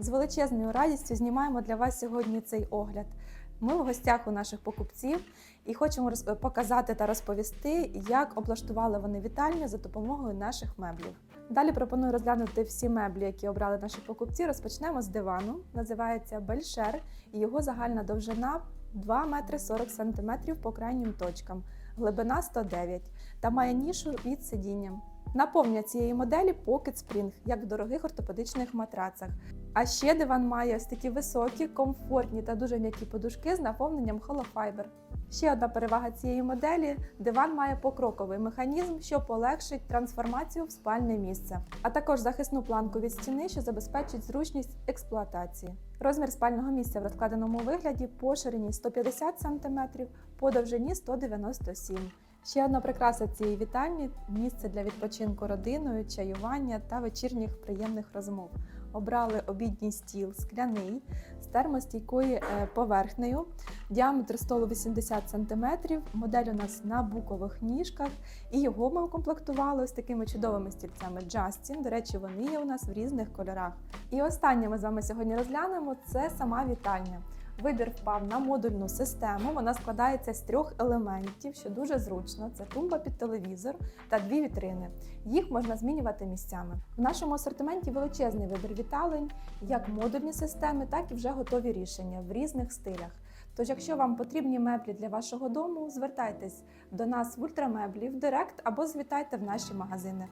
З величезною радістю знімаємо для вас сьогодні цей огляд. Ми в гостях у наших покупців і хочемо показати та розповісти, як облаштували вони вітальню за допомогою наших меблів. Далі пропоную розглянути всі меблі, які обрали наші покупці. Розпочнемо з дивану. Називається Бельшер, і його загальна довжина 2 метри 40 сантиметрів по крайнім точкам, глибина 109 та має нішу під сидінням. Наповнення цієї моделі Pocket Spring, як в дорогих ортопедичних матрацах. А ще диван має ось такі високі, комфортні та дуже м'які подушки з наповненням Holofiber. Ще одна перевага цієї моделі: диван має покроковий механізм, що полегшить трансформацію в спальне місце, а також захисну планку від стіни, що забезпечить зручність експлуатації. Розмір спального місця в розкладеному вигляді по ширині 150 см, по довжині 197 Ще одна прикраса цієї вітальні місце для відпочинку родиною, чаювання та вечірніх приємних розмов. Обрали обідній стіл скляний з термостійкою е, поверхнею, діаметр столу 80 см, модель у нас на букових ніжках, і його ми укомплектували ось такими чудовими стільцями Justin. До речі, вони є у нас в різних кольорах. І останнє ми з вами сьогодні розглянемо це сама вітальня. Вибір впав на модульну систему. Вона складається з трьох елементів, що дуже зручно. Це тумба під телевізор та дві вітрини. Їх можна змінювати місцями. В нашому асортименті величезний вибір віталень, як модульні системи, так і вже готові рішення в різних стилях. Тож, якщо вам потрібні меблі для вашого дому, звертайтесь до нас в ультрамеблі в Директ або звітайте в наші магазини.